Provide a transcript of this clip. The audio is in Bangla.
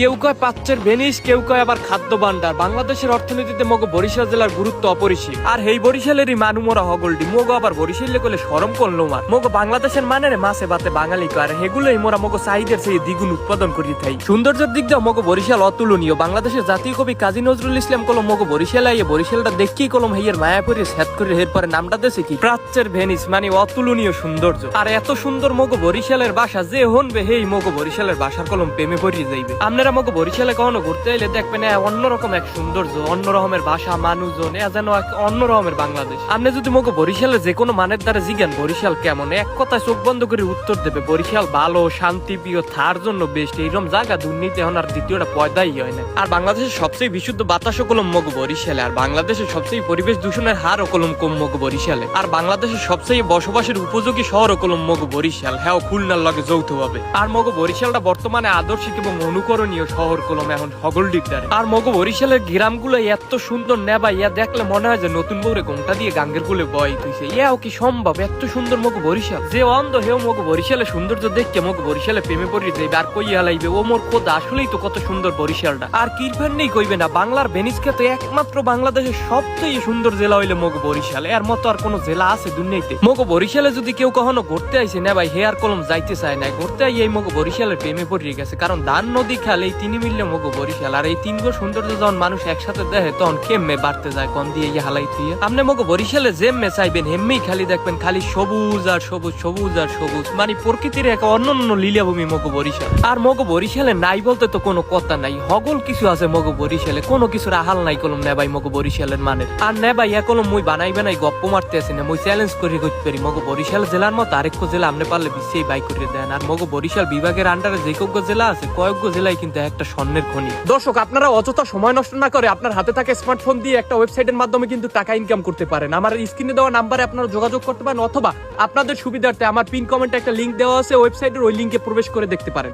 কেউ কয় পাচ্ছের ভেনিস, কেউ কয় আবার খাদ্য ভান্ডার বাংলাদেশের অর্থনীতিতে মগো বরিশাল জেলার গুরুত্ব অপরিসীম। আর এই বরিশালেরই মানুমরা হগলডি। মগো আবার বরিশালে কলে সরম করল মার। মগো বাংলাদেশের মানের মাছে বাতে বাঙালি আর হেগুলোই মোরা মগো চাহিদার সেই দ্বিগুণ উৎপাদন করি থাই। সৌন্দর্যের দিক দিয়ে মগো বরিশাল অতুলনীয়। বাংলাদেশের জাতীয় কবি কাজী নজরুল ইসলাম কলম মগ বরিশাল আইয়ে বরিশালটা দেখেই কলম হেয়ের মায়াপুরি সেট করে এরপরে নামটা দেশে কি? প্রাচ্যের ভেনিস মানে অতুলনীয় সৌন্দর্য। আর এত সুন্দর মগ বরিশালের বাসা যে হনবে হেই মগ বরিশালের বাসার কলম প্রেমে পড়িয়ে যাইবে। আপনারা মগো বরিশালে কখনো ঘুরতে এলে দেখবেন অন্যরকম এক সৌন্দর্য, অন্য রকমের ভাষা, মানুষজন এ যেন এক অন্য রকমের বাংলাদেশ। আপনি যদি মগো বরিশালে যে কোনো মানের দ্বারা জিজ্ঞান বরিশাল কেমন, এক কথায় চোখ বন্ধ করে উত্তর দেবে, বরিশাল ভালো, শান্তি প্রিয় থার জন্য বেস্ট এইরকম জায়গা দুর্নীতি এখন আর দ্বিতীয়টা পয়দাই হয় না। আর বাংলাদেশের সবচেয়ে বিশুদ্ধ বাতাসও কলম মগো বরিশালে, আর বাংলাদেশের সবচেয়ে পরিবেশ দূষণের হারও কলম কম মগো বরিশালে। আর বাংলাদেশের সবচেয়ে বসবাসের উপযোগী শহর কলম মগো বরিশাল হ্যাঁ খুলনার লগে যৌথ হবে আর মগো বরিশালটা বর্তমানে আদর্শিক এবং অনুকরণীয় শহর কলম এখন হগল ডিগদারে আর মগো বরিশালের গ্রামগুলো এত সুন্দর নেবা ইয়া দেখলে মনে হয় যে নতুন বউরে ঘোমটা দিয়ে গাঙ্গের গুলে বয় তুইছে ইয়াও কি সম্ভব? এত সুন্দর মগো বরিশাল। যে অন্ধ হেও মগো বরিশালে, সৌন্দর্য দেখকে মগো বরিশালে প্রেমে পড়ি যাইবে আর কই হালাইবে, ও মোর খোদ, আসলেই তো কত সুন্দর বরিশালটা। আর কিরফান নেই কইবে না, বাংলার ভেনিসকে তো একমাত্র বাংলাদেশের সবচেয়ে সুন্দর জেলা হইলে মগো বরিশাল। এর মতো আর কোনো জেলা আছে দুনিয়াতে। মগো বরিশালে যদি কেউ কখনো ঘুরতে আইছে না ভাই হে আর কলম যাইতে চায় না ঘুরতে আই এই মগো বরিশালের প্রেমে পড়িয়ে গেছে। কারণ দান নদী খাল এই তিনি মিললে মগো বরিশাল আর এই তিন গো সৌন্দর্য যখন মানুষ একসাথে দেখে, তখন কেমনে বাড়তে যায়, কন দিয়ে ইয়ে হালাই থুয়ে আপনি মগো বরিশালে যেমনে চাইবেন, হেমমেই খালি দেখবেন খালি সবুজ আর সবুজ সবুজ আর সবুজ। মানে প্রকৃতির এক অন্যান্য লীলাভূমি মগো বরিশাল আর মগো বরিশালে নাই বলতে তো কোনো কথা নাই। হগল কিছু আছে মগো বরিশালে কোনো কিছুর আহাল নাই কলম নেবাই মগো বরিশালের মানে। আর নেবাই এ কলম মুই বানাই বানাই গপ্প মারতে আসি না, মুই চ্যালেঞ্জ করে করতে পারি মগো বরিশাল জেলার মতো আরেকটা জেলা, আপনি পারলে বিশ্বেই বাই করে দেন। আর মগো বরিশাল বিভাগের আন্ডারে যে জেলা আছে কয়েকজ্ঞ জেলায় কিন্তু একটা স্বর্ণের খনি। দর্শক, আপনারা অযথা সময় নষ্ট না করে আপনার হাতে থাকা স্মার্টফোন দিয়ে একটা ওয়েবসাইটের মাধ্যমে কিন্তু টাকা ইনকাম করতে পারেন। আমার স্ক্রিনে দেওয়া নাম্বারে আপনারা যোগাযোগ করতে পারেন অথবা আপনাদের সুবিধার্থে আমার পিন কমেন্টে একটা লিঙ্ক দেওয়া আছে ওয়েবসাইটের ওই লিঙ্কে প্রবেশ করে দেখতে পারেন।